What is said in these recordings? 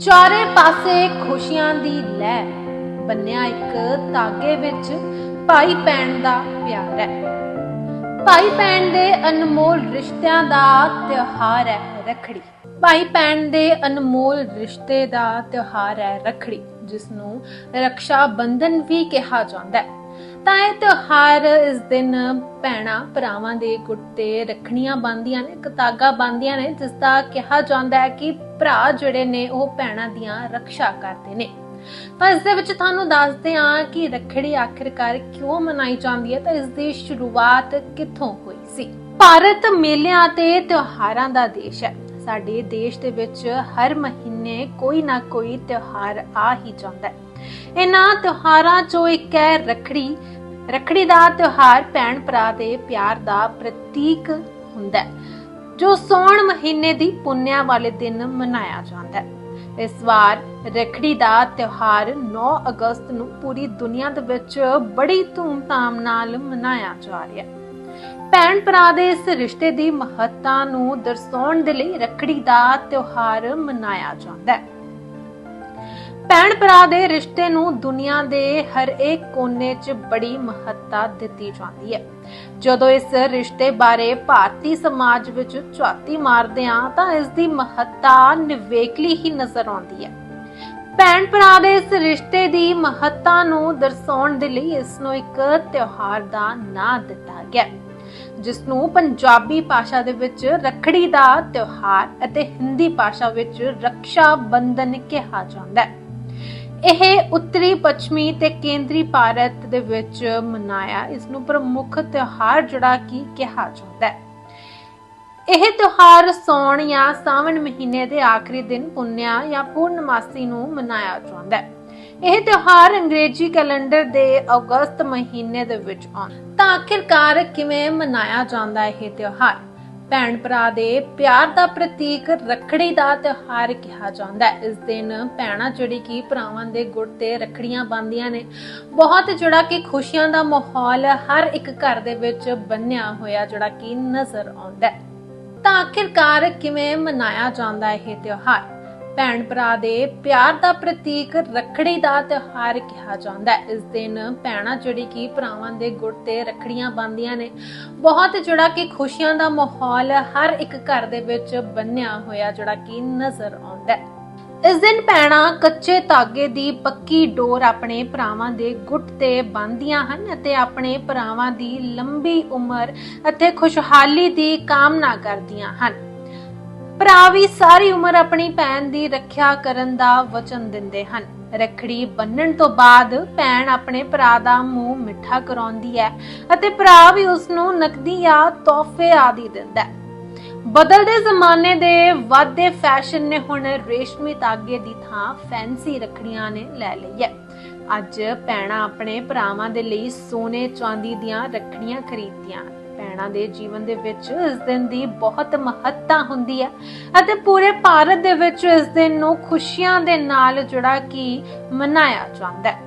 ਚਾਰੇ ਪਾਸੇ ਖੁਸ਼ੀਆਂ ਦੀ ਲਹਿ ਬੰਨਿਆ ਇੱਕ ਧਾਗੇ ਵਿੱਚ ਭਾਈ ਭੈਣ ਦਾ ਪਿਆਰ ਹੈ। ਭਾਈ ਭੈਣ ਦੇ ਅਨਮੋਲ ਰਿਸ਼ਤਿਆਂ ਦਾ ਤਿਉਹਾਰ ਹੈ ਰੱਖੜੀ। ਭਾਈ ਭੈਣ ਦੇ ਅਨਮੋਲ ਰਿਸ਼ਤੇ ਦਾ ਤਿਉਹਾਰ ਹੈ ਰੱਖੜੀ ਜਿਸ ਨੂੰ ਰੱਖਿਆ ਬੰਧਨ ਵੀ ਕਿਹਾ ਜਾਂਦਾ ਹੈ। ਤਾਂ ਇਹ ਤਿਉਹਾਰ ਇਸ ਦਿਨ ਭੈਣਾਂ ਭਰਾਵਾਂ ਦੇ ਗੁੱਟ ਤੇ ਰੱਖੜੀਆਂ ਬੰਨ੍ਹਦੀਆਂ ਨੇ, ਇੱਕ ਧਾਗਾ ਬੰਨ੍ਹਦੀਆਂ ਨੇ, ਜਿਸ ਦਾ ਕਿਹਾ ਜਾਂਦਾ ਹੈ ਕਿ ਭਰਾ ਜਿਹੜੇ ਨੇ, ਉਹ ਭੈਣਾਂ ਦੀਆਂ ਰੱਖਿਆ ਕਰਦੇ ਨੇ। ਤਾਂ ਇਸ ਦੇ ਵਿੱਚ ਤੁਹਾਨੂੰ ਦੱਸਦੇ ਹਾਂ ਕਿ ਰੱਖੜੀ ਆਖਿਰਕਾਰ ਕਿਉਂ ਮਨਾਈ ਜਾਂਦੀ ਹੈ, ਤਾਂ ਇਸ ਦੀ ਸ਼ੁਰੂਆਤ ਕਿੱਥੋਂ ਹੋਈ ਸੀ? ਭਾਰਤ ਮੇਲਿਆਂ ਤੇ ਤਿਉਹਾਰਾਂ ਦਾ ਦੇਸ਼ ਹੈ। ਸਾਡੇ ਦੇਸ਼ ਦੇ ਵਿੱਚ ਹਰ ਮਹੀਨੇ ਕੋਈ ਨਾ ਕੋਈ ਤਿਉਹਾਰ ਆ ਹੀ ਜਾਂਦਾ ਹੈ। ਇਹਨਾਂ ਤਿਉਹਾਰਾਂ ਚੋਂ ਇੱਕ ਹੈ ਰੱਖੜੀ। ਰੱਖੜੀ ਦਾ ਤਿਉਹਾਰ ਭੈਣ ਭਰਾ ਦੇ ਪਿਆਰ ਦਾ ਪ੍ਰਤੀਕ ਹੁੰਦਾ ਹੈ। ਜੋ ਸੌਣ ਮਹੀਨੇ ਦੀ ਪੁੰਨਿਆ ਵਾਲੇ ਦਿਨ ਮਨਾਇਆ ਜਾਂਦਾ ਹੈ। ਇਸ ਵਾਰ ਰੱਖੜੀ ਦਾ ਤਿਉਹਾਰ 9 ਅਗਸਤ ਨੂੰ ਪੂਰੀ ਦੁਨੀਆ ਦੇ ਵਿੱਚ ਬੜੀ ਧੂਮਧਾਮ ਨਾਲ ਮਨਾਇਆ ਜਾ ਰਿਹਾ ਹੈ। ਭੈਣ ਭਰਾ ਦੇ ਇਸ ਰਿਸ਼ਤੇ ਦੀ ਮਹੱਤਤਾ ਨੂੰ ਦਰਸਾਉਣ ਦੇ ਲਈ ਰੱਖੜੀ ਦਾ ਤਿਉਹਾਰ ਮਨਾਇਆ ਜਾਂਦਾ ਹੈ। ਭੈਣ ਭਰਾ ਦੇ ਰਿਸ਼ਤੇ ਨੂੰ ਦੁਨੀਆ ਦੇ ਹਰੇਕ ਕੋਨੇ 'ਚ ਬੜੀ ਮਹੱਤਤਾ ਦਿੱਤੀ ਜਾਂਦੀ ਹੈ। ਜਦੋਂ ਇਸ ਰਿਸ਼ਤੇ ਬਾਰੇ ਭਾਰਤੀ ਸਮਾਜ ਵਿੱਚ ਝਾਤੀ ਮਾਰਦੇ ਹਾਂ ਤਾਂ ਇਸ ਦੀ ਮਹੱਤਤਾ ਨਿਵੇਕਲੀ ਹੀ ਨਜ਼ਰ ਆਉਂਦੀ ਹੈ। ਭੈਣ ਭਰਾ ਦੇ ਇਸ ਰਿਸ਼ਤੇ ਦੀ ਮਹੱਤਤਾ ਨੂੰ ਦਰਸਾਉਣ ਦੇ ਲਈ ਇਸ ਨੂੰ ਇੱਕ ਤਿਉਹਾਰ ਦਾ ਨਾਂ ਦਿੱਤਾ ਗਿਆ ਹੈ, ਜਿਸ ਨੂੰ ਪੰਜਾਬੀ ਭਾਸ਼ਾ ਦੇ ਵਿੱਚ ਰੱਖੜੀ ਦਾ ਤਿਉਹਾਰ ਅਤੇ ਹਿੰਦੀ ਭਾਸ਼ਾ ਵਿੱਚ ਰੱਖਿਆ ਬੰਧਨ ਕਿਹਾ ਜਾਂਦਾ ਹੈ। ਇਹ ਉੱਤਰੀ, ਪੱਛਮੀ ਤੇ ਕੇਂਦਰੀ ਭਾਰਤ ਦੇ ਵਿੱਚ ਮਨਾਇਆ, ਇਸ ਨੂੰ ਪ੍ਰਮੁੱਖ ਤਿਉਹਾਰ ਜਿਹੜਾ ਕੀ ਕਿਹਾ ਜਾਂਦਾ ਹੈ। ਇਹ ਤਿਉਹਾਰ ਸੌਣ ਜਾਂ ਸਾਵਣ ਮਹੀਨੇ ਦੇ ਆਖਰੀ ਦਿਨ ਪੁੰਨਿਆ ਜਾਂ ਪੂਰਨਮਾਸੀ ਨੂੰ ਮਨਾਇਆ ਜਾਂਦਾ ਹੈ। ਇਹ ਤਿਉਹਾਰ ਅੰਗਰੇਜ਼ੀ ਕੈਲੰਡਰ ਦੇ ਅਗਸਤ ਮਹੀਨੇ ਦੇ ਵਿੱਚ ਆਉਂਦਾ ਤਾਂ ਆਖਿਰਕਾਰ ਕਿਵੇਂ ਮਨਾਇਆ ਜਾਂਦਾ ਇਹ ਤਿਉਹਾਰ? ਭੈਣ ਭਰਾ ਦੇ ਪਿਆਰ ਦਾ ਪ੍ਰਤੀਕ ਰੱਖੜੀ ਦਾ ਤਿਉਹਾਰ ਕਿਹਾ ਜਾਂਦਾ ਹੈ। ਇਸ ਦਿਨ ਭੈਣਾਂ, ਜਿਹੜੀ ਕਿ ਭਰਾਵਾਂ ਦੇ ਗੁੜ ਤੇ ਰੱਖੜੀਆਂ ਬੰਨ੍ਹਦੀਆਂ ਨੇ, ਬਹੁਤ ਜਿਹੜਾ ਕਿ ਖੁਸ਼ੀਆਂ ਦਾ ਮਾਹੌਲ ਹਰ ਇੱਕ ਘਰ ਦੇ ਵਿੱਚ ਬੰਨਿਆ ਹੋਇਆ ਜਿਹੜਾ ਕਿ ਨਜ਼ਰ ਆਉਂਦਾ ਹੈ। ਤਾਂ ਆਖਿਰਕਾਰ ਕਿਵੇਂ ਮਨਾਇਆ ਜਾਂਦਾ ਇਹ ਤਿਉਹਾਰ? ਭੈਣ ਭਰਾ ਦੇ ਪਿਆਰ ਦਾ ਪ੍ਰਤੀਕ ਰੱਖੜੀ ਦਾ ਤਿਉਹਾਰ ਕਿਹਾ ਜਾਂਦਾ ਹੈ। ਇਸ ਦਿਨ ਭੈਣਾ ਜਿਹੜੀ ਕਿ ਭਰਾਵਾਂ ਦੇ ਗੁੱਟ ਤੇ ਰੱਖੜੀਆਂ ਬੰਨ੍ਹਦੀਆਂ ਨੇ, ਬਹੁਤ ਜਿਹੜਾ ਕਿ ਖੁਸ਼ੀਆਂ ਦਾ ਮਾਹੌਲ ਹਰ ਇੱਕ ਘਰ ਦੇ ਵਿੱਚ ਬੰਨਿਆ ਹੋਇਆ ਜਿਹੜਾ ਕਿ ਨਜ਼ਰ ਆਉਂਦਾ ਹੈ। ਇਸ ਦਿਨ ਭੈਣਾਂ ਕੱਚੇ ਧਾਗੇ ਦੀ ਪੱਕੀ ਡੋਰ ਆਪਣੇ ਭਰਾਵਾਂ ਦੇ ਗੁੱਟ ਤੇ ਬੰਨ੍ਹਦੀਆਂ ਹਨ ਅਤੇ ਆਪਣੇ ਭਰਾਵਾਂ ਦੀ ਲੰਬੀ ਉਮਰ ਅਤੇ ਖੁਸ਼ਹਾਲੀ ਦੀ ਕਾਮਨਾ ਕਰਦੀਆਂ ਹਨ। ਭਰਾ ਵੀ ਸਾਰੀ ਉਮਰ ਆਪਣੀ ਭੈਣ ਦੀ ਰੱਖਿਆ ਕਰਨ ਦਾ ਵਚਨ ਦਿੰਦੇ ਹਨ। ਰੱਖੜੀ ਬੰਨਣ ਤੋਂ ਬਾਅਦ ਭੈਣ ਆਪਣੇ ਭਰਾ ਦਾ ਮੂੰਹ ਮਿੱਠਾ ਕਰਾਉਂਦੀ ਹੈ ਅਤੇ ਭਰਾ ਵੀ ਉਸ ਨੂੰ ਨਕਦੀ ਜਾਂ ਤੋਹਫੇ ਆਦਿ ਦਿੰਦਾ ਹੈ। ਬਦਲਦੇ ਜ਼ਮਾਨੇ ਦੇ ਵਾਧੇ ਫੈਸ਼ਨ ਨੇ ਹੁਣ ਰੇਸ਼ਮੀ ਤਾਗੇ ਦੀ ਥਾਂ ਫੈਂਸੀ ਰੱਖੜੀਆਂ ਨੇ ਲੈ ਲਈ ਹੈ। ਅੱਜ ਭੈਣਾਂ ਆਪਣੇ ਭਰਾਵਾਂ ਦੇ ਲਈ ਸੋਨੇ ਚਾਂਦੀ ਦੀਆਂ ਰੱਖੜੀਆਂ ਖਰੀਦਦੀਆਂ ਭੈਣਾਂ ਦੇ ਜੀਵਨ ਦੇ ਵਿੱਚ ਇਸ ਦਿਨ ਦੀ ਬਹੁਤ ਮਹੱਤਤਾ ਹੁੰਦੀ ਹੈ ਅਤੇ ਪੂਰੇ ਭਾਰਤ ਦੇ ਵਿੱਚ ਇਸ ਦਿਨ ਨੂੰ ਖੁਸ਼ੀਆਂ ਦੇ ਨਾਲ ਜਿਹੜਾ ਕਿ ਮਨਾਇਆ ਜਾਂਦਾ ਹੈ।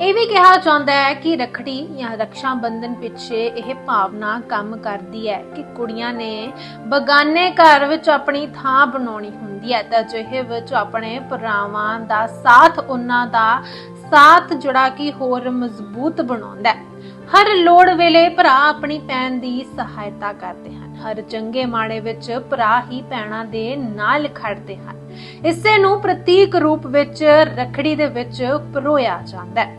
ਇਹ ਵੀ ਕਿਹਾ ਜਾਂਦਾ ਹੈ ਕਿ ਰਖੜੀ ਜਾਂ ਰਕਸ਼ਾ ਬੰਧਨ ਪਿੱਛੇ ਇਹ ਭਾਵਨਾ ਕੰਮ ਕਰਦੀ ਹੈ ਕਿ ਕੁੜੀਆਂ ਨੇ ਬਗਾਨੇ ਘਰ ਵਿੱਚ ਆਪਣੀ ਥਾਂ ਬਣਾਉਣੀ ਹੁੰਦੀ ਹੈ। ਤਾਂ ਜਿਹੇ ਵਿੱਚ ਆਪਣੇ ਭਰਾਵਾਂ ਦਾ ਸਾਥ ਉਹਨਾਂ ਦਾ ਸਾਥ ਜਿਹੜਾ ਕਿ ਹੋਰ ਮਜ਼ਬੂਤ ਬਣਾਉਂਦਾ ਹੈ। ਹਰ ਲੋੜ ਵੇਲੇ ਭਰਾ ਆਪਣੀ ਭੈਣ ਦੀ ਸਹਾਇਤਾ ਕਰਦੇ ਹਨ। ਹਰ ਚੰਗੇ ਮਾੜੇ ਵਿੱਚ ਭਰਾ ਹੀ ਭੈਣਾਂ ਦੇ ਨਾਲ ਖੜਦੇ ਹਨ। ਇਸੇ ਨੂੰ ਪ੍ਰਤੀਕ ਰੂਪ ਵਿੱਚ ਰਖੜੀ ਦੇ ਵਿੱਚ ਪਰੋਇਆ ਜਾਂਦਾ ਹੈ।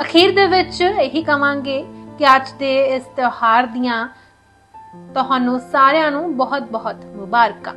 ਅਖੀਰ ਦੇ ਵਿੱਚ ਇਹੀ ਕਵਾਂਗੇ ਕਿ ਅੱਜ ਦੇ ਇਸ ਤਿਉਹਾਰ ਦੀਆਂ ਤੁਹਾਨੂੰ ਸਾਰਿਆਂ ਨੂੰ ਬਹੁਤ ਬਹੁਤ ਮੁਬਾਰਕਾਂ।